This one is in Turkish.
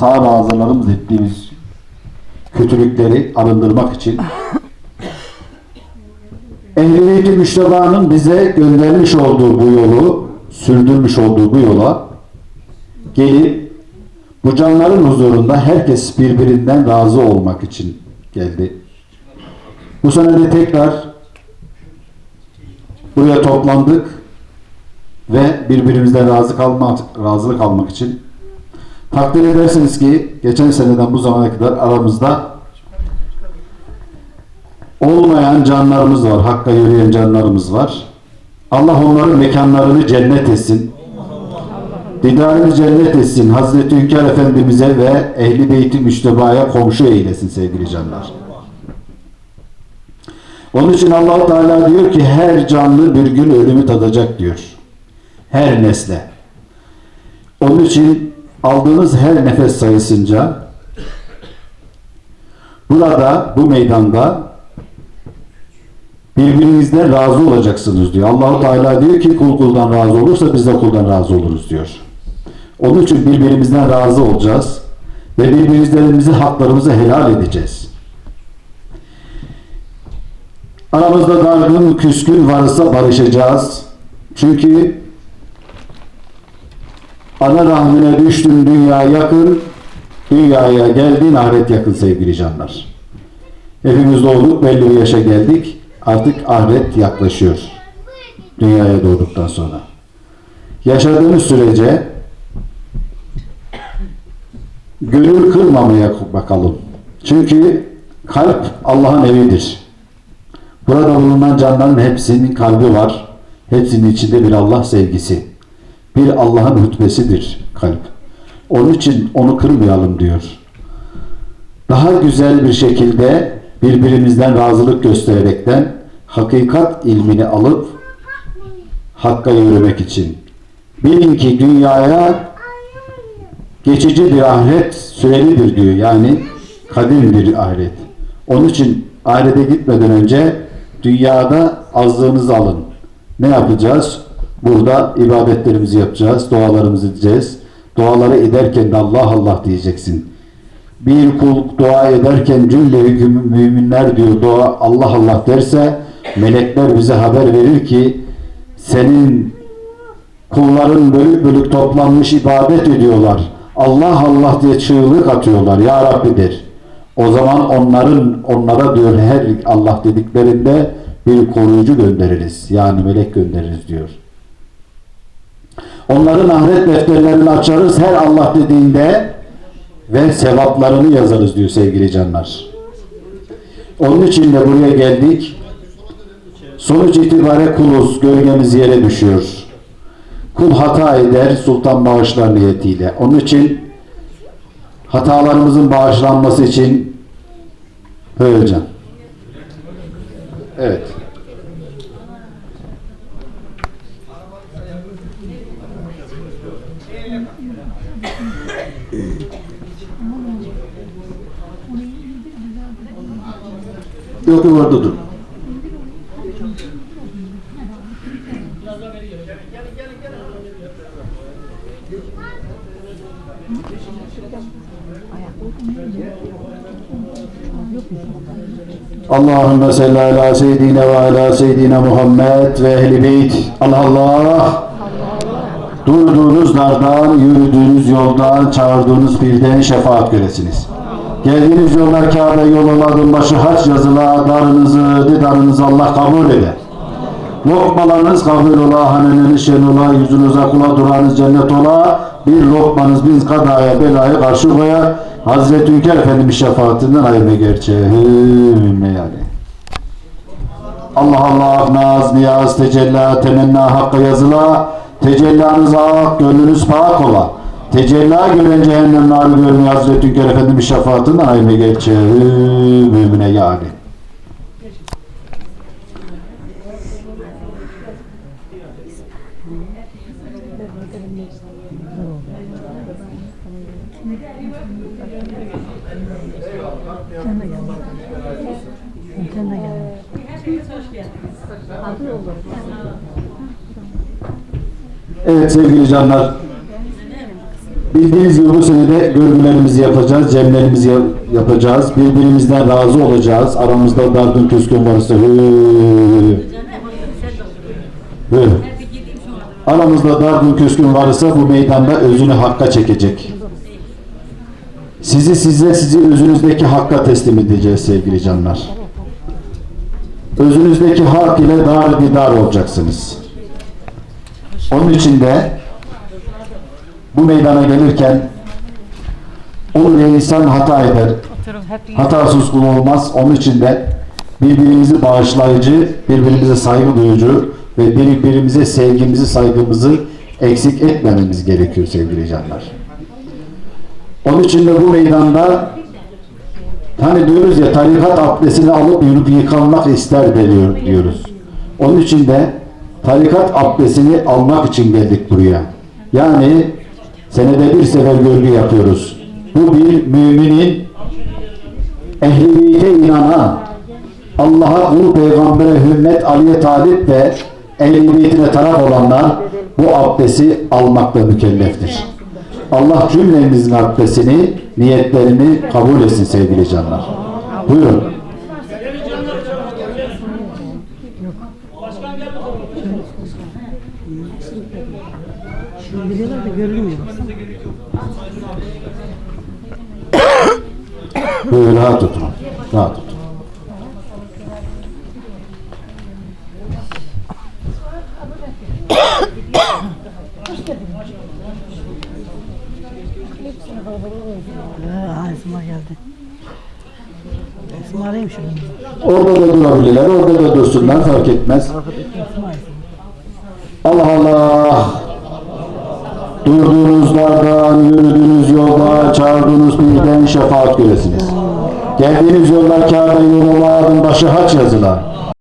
sağ ağızlarımız ettiğimiz kötülükleri arındırmak için Ehliyeti Müştaba'nın bize göndermiş olduğu bu yolu, sürdürmüş olduğu bu yola gelip bu canların huzurunda herkes birbirinden razı olmak için geldi. Bu sene de tekrar buraya toplandık ve birbirimizden razı kalmak, razılık almak için takdir edersiniz ki geçen seneden bu zamana kadar aramızda olmayan canlarımız var. Hakka yürüyen canlarımız var. Allah onların mekanlarını cennet etsin. Didarını cennet etsin. Hazreti Hünkar Efendimiz'e ve Ehli Beyt-i Müşteba'ya komşu eylesin sevgili canlar. Onun için allah Teala diyor ki her canlı bir gün ölümü tadacak diyor. Her nesle. Onun için aldığınız her nefes sayısınca burada, bu meydanda birbirinizden razı olacaksınız diyor. Allahu Teala diyor ki kul kuldan razı olursa biz de kuldan razı oluruz diyor. Onun için birbirimizden razı olacağız ve birbirimizden haklarımızı helal edeceğiz. Aramızda dargın, küskün varsa barışacağız. Çünkü ana rahmine düştün dünya yakın, dünyaya geldin ahiret yakın sevgili canlar. Hepimiz doğduk, belli bir yaşa geldik. Artık ahiret yaklaşıyor. Dünyaya doğduktan sonra. Yaşadığımız sürece gönül kırmamaya bakalım. Çünkü kalp Allah'ın evidir. Burada bulunan canların hepsinin kalbi var. Hepsinin içinde bir Allah sevgisi. Bir Allah'ın hutbesidir kalp. Onun için onu kırmayalım diyor. Daha güzel bir şekilde birbirimizden razılık göstererekten hakikat ilmini alıp hakka yürümek için. Bilin ki dünyaya geçici bir ahiret sürelidir diyor. Yani kadim bir ahiret. Onun için ahirete gitmeden önce dünyada azlığınızı alın. Ne yapacağız? Burada ibadetlerimizi yapacağız, dualarımızı edeceğiz. Duaları ederken de Allah Allah diyeceksin. Bir kul dua ederken cümle müminler diyor dua Allah Allah derse melekler bize haber verir ki senin kulların bölük bölük toplanmış ibadet ediyorlar. Allah Allah diye çığlık atıyorlar. Ya Rabbi der. O zaman onların onlara diyor her Allah dediklerinde bir koruyucu göndeririz. Yani melek göndeririz diyor. Onların ahiret defterlerini açarız her Allah dediğinde ve sevaplarını yazarız diyor sevgili canlar. Onun için de buraya geldik. Sonuç itibariyle kuluz, gölgemiz yere düşüyor. Kul hata eder, sultan bağışlar niyetiyle. Onun için hatalarımızın bağışlanması için Böyle hocam. Evet. Yok yok orada dur. Allahümme salli ala seyyidine ve ala seyyidine Muhammed ve ehli beyt. Allah Allah. Durduğunuz dardan, yürüdüğünüz yoldan, çağırdığınız birden şefaat göresiniz. Geldiğiniz yollar Kabe yol oladın başı haç yazıla, darınızı, didarınızı Allah kabul eder. Lokmalarınız kabul ola, haneniz şen ola, yüzünüz akula, duranız cennet ola, bir lokmanız bin kadaya, belaya karşı koya, Hazreti Hünkar Efendimiz şefaatinden ayrılma gerçeği yani. Allah Allah, naz, niyaz, tecella, temenna, hakka yazıla, tecellanız hak, gönlünüz pak ola. Tecella gören cehennem narı görmüyor Hazreti Hünkar Efendimiz şefaatinden ayrılma gerçeği mümine yani. Evet sevgili canlar. Bildiğiniz gibi bu sene de görgülerimizi yapacağız, cemlerimizi ya- yapacağız. Birbirimizden razı olacağız. Aramızda dardın küskün varsa hı, hı. Aramızda dardın küskün varsa bu meydanda özünü hakka çekecek. Sizi size sizi özünüzdeki hakka teslim edeceğiz sevgili canlar. Özünüzdeki hak ile dar bir dar olacaksınız. Onun için de bu meydana gelirken olur ya insan hata eder. Hatasız kul olmaz. Onun için de birbirimizi bağışlayıcı, birbirimize saygı duyucu ve birbirimize sevgimizi, saygımızı eksik etmememiz gerekiyor sevgili canlar. Onun için de bu meydanda hani diyoruz ya tarikat abdestini alıp yürüp yıkanmak ister diyor, diyoruz. Onun için de tarikat abdestini almak için geldik buraya. Yani senede bir sefer görgü yapıyoruz. Bu bir müminin ehli beyte inanan Allah'a, kul peygambere, hürmet, Ali'ye talip ve ehli beytine taraf olanlar bu abdesti almakla mükelleftir. Allah cümlemizin abdestini, niyetlerini kabul etsin sevgili canlar. Buyurun. Biliyorlar da görülmüyor. Böyle rahat oturun. Rahat oturun. Esma geldi. Esma arayayım şunu. Orada da durabilirler, orada da dursunlar fark etmez. Allah Allah. Durduğunuz yerden, yürüdüğünüz yolda, çağırdığınız birden şefaat göresiniz. Geldiğiniz yollar kâbe yolu başı haç yazılar.